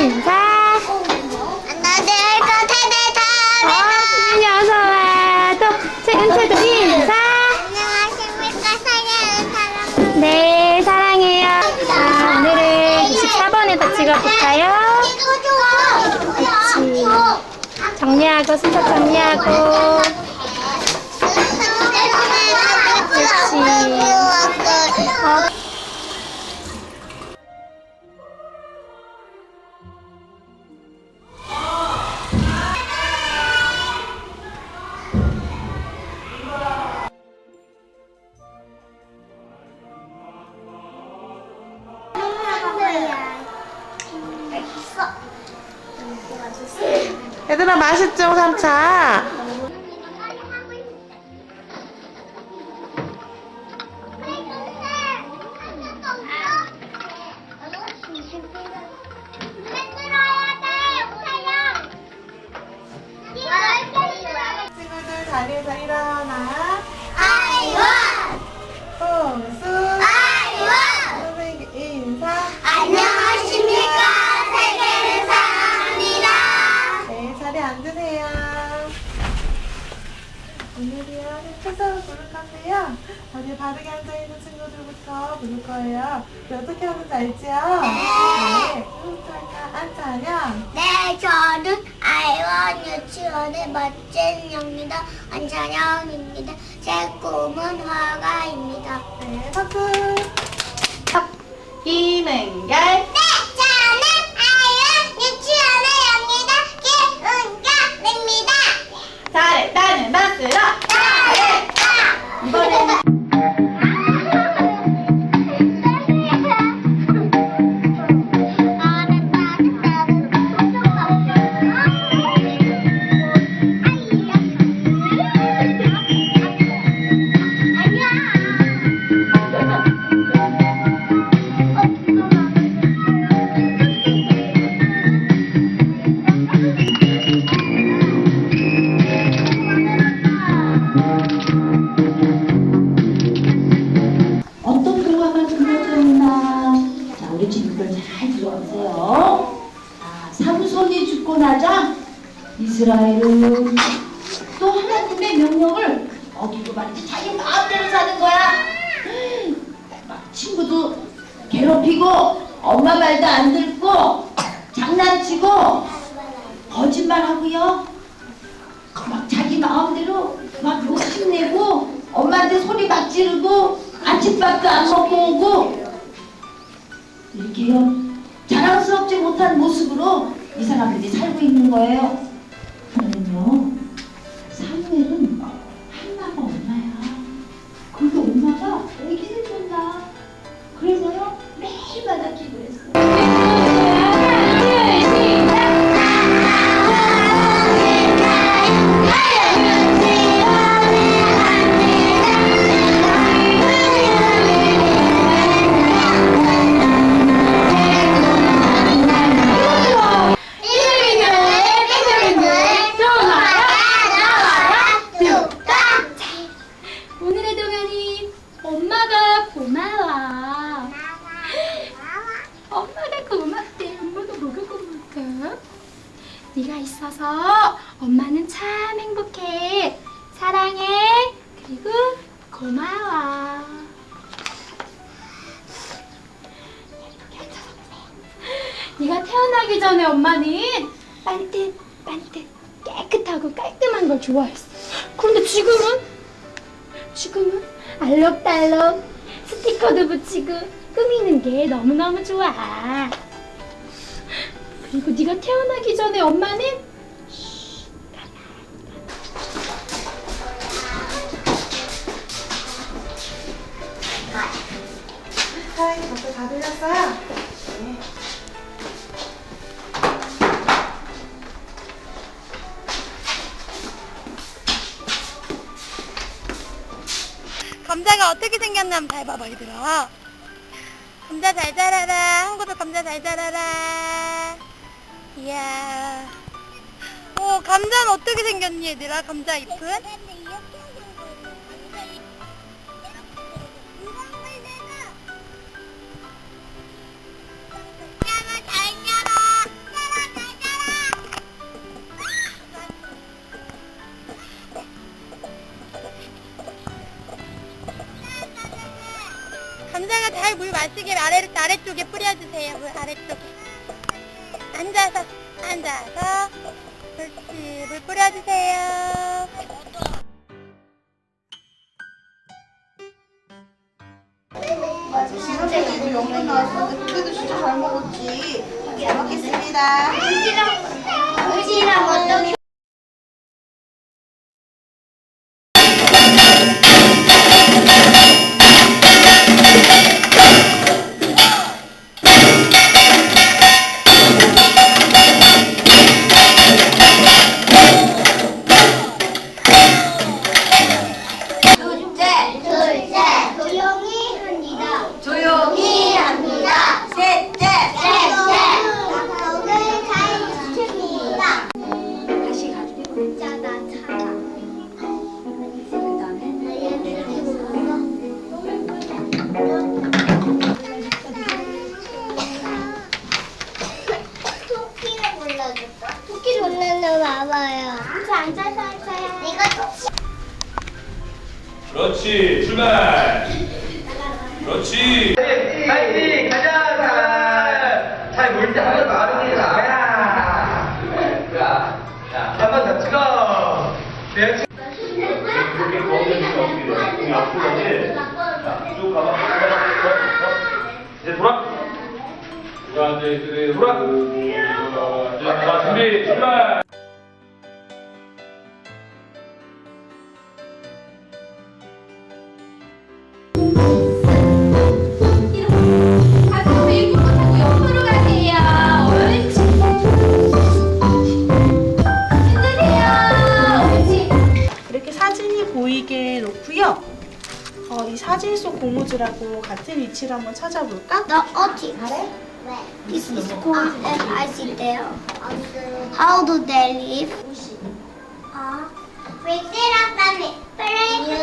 인사. 안녕하세요. 이거 테레다. 어, 수빈이 어서 와. 또 최근 최근 인사. 안녕하십니까. 사랑하는 사람. 네, 사랑해요. 자, 오늘은 24번에다 찍어볼까요? 그렇지. 정리하고 순서 정리하고. 맛있죠 삼차? 건데요. 자리에 바르게 앉아있는 친구들부터 부를 거예요. 어떻게 하는지 알죠? 네 혼자가 앉아요. 네 저는 아이원 유치원의 멋진 영입니다. 안찬영입니다. 제 꿈은 화가입니다. 네 박수 김은결 이스라엘은 또 하나님의 명령을 어기고 말이지 자기 마음대로 사는 거야. 막 친구도 괴롭히고 엄마 말도 안 듣고 장난치고 거짓말하고요. 막 자기 마음대로 막 욕심내고 엄마한테 소리 막 지르고 아침밥도 안 먹고 오고 이렇게요 자랑스럽지 못한 모습으로 이 사람들이 살고 있는 거예요. 있어서 엄마는 참 행복해. 사랑해. 그리고 고마워. 예쁘게 앉아서 보세요. 네가 태어나기 전에 엄마는 반듯 반듯 깨끗하고 깔끔한 걸 좋아했어. 그런데 지금은 지금은 알록달록 스티커도 붙이고 꾸미는 게 너무너무 좋아. 그리고 네가 태어나기 전에 엄마는 다 들렸어요? 네. 감자가 어떻게 생겼나 한번 잘 봐봐 얘들아. 감자 잘 자라라. 한국도 감자 잘 자라라. 이야. 오 감자는 어떻게 생겼니 얘들아? 감자 잎은 감자가 잘 물 마시게 아래, 아래쪽에 뿌려주세요. 물 아래쪽에. 앉아서, 앉아서. 그렇지. 물 뿌려주세요. 진짜 이거 영상 나왔었는데 그래도 진짜 잘 먹었지. 잘 먹겠습니다. 의지랑 어떻게 둘째, 봐봐요. 저 앉아서 할까요? 이거 토끼. 그렇지 출발. 그렇지. 파이팅! 가자 잘놀때 한번 마름이다. 야한번 더 찍어. 내가 어떻게 돼? 공이 앞으로 가지 자 쭉 가봐 이제 돌아. 돌아 이제 그래 돌아. 자 준비 출발 어, 이 사진 속 고무줄하고 같은 위치를 한번 찾아볼까? 너 어디 가래? 왜? This is called an icy there. How do they live? 아, 페레이크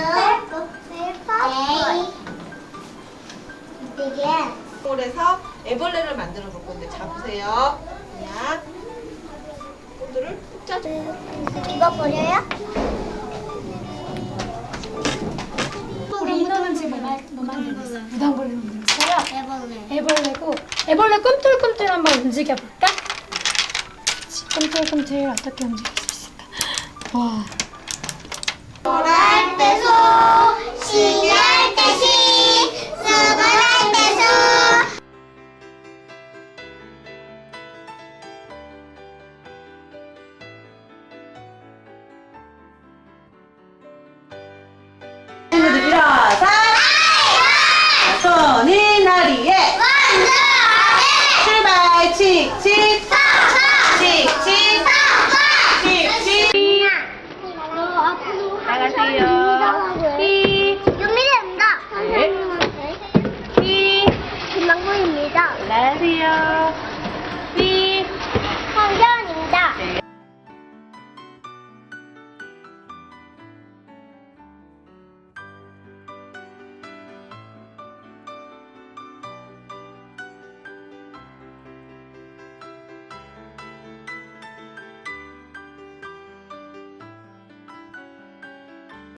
begin. 볼에서 애벌레를 만들어 볼 건데 잡으세요. 그냥 꼬들을 꾹 짜줘. 이거 버려요? 우리 인어는 지금 뭐, 뭐 만들고 있어요? 무당벌레 만들고 있어요? 애벌레. 애벌레고 애벌레 꿈틀꿈틀 한번 움직여볼까? 꿈틀꿈틀 어떻게 움직일 수 있을까? 와할 때소 시할 때시 수건할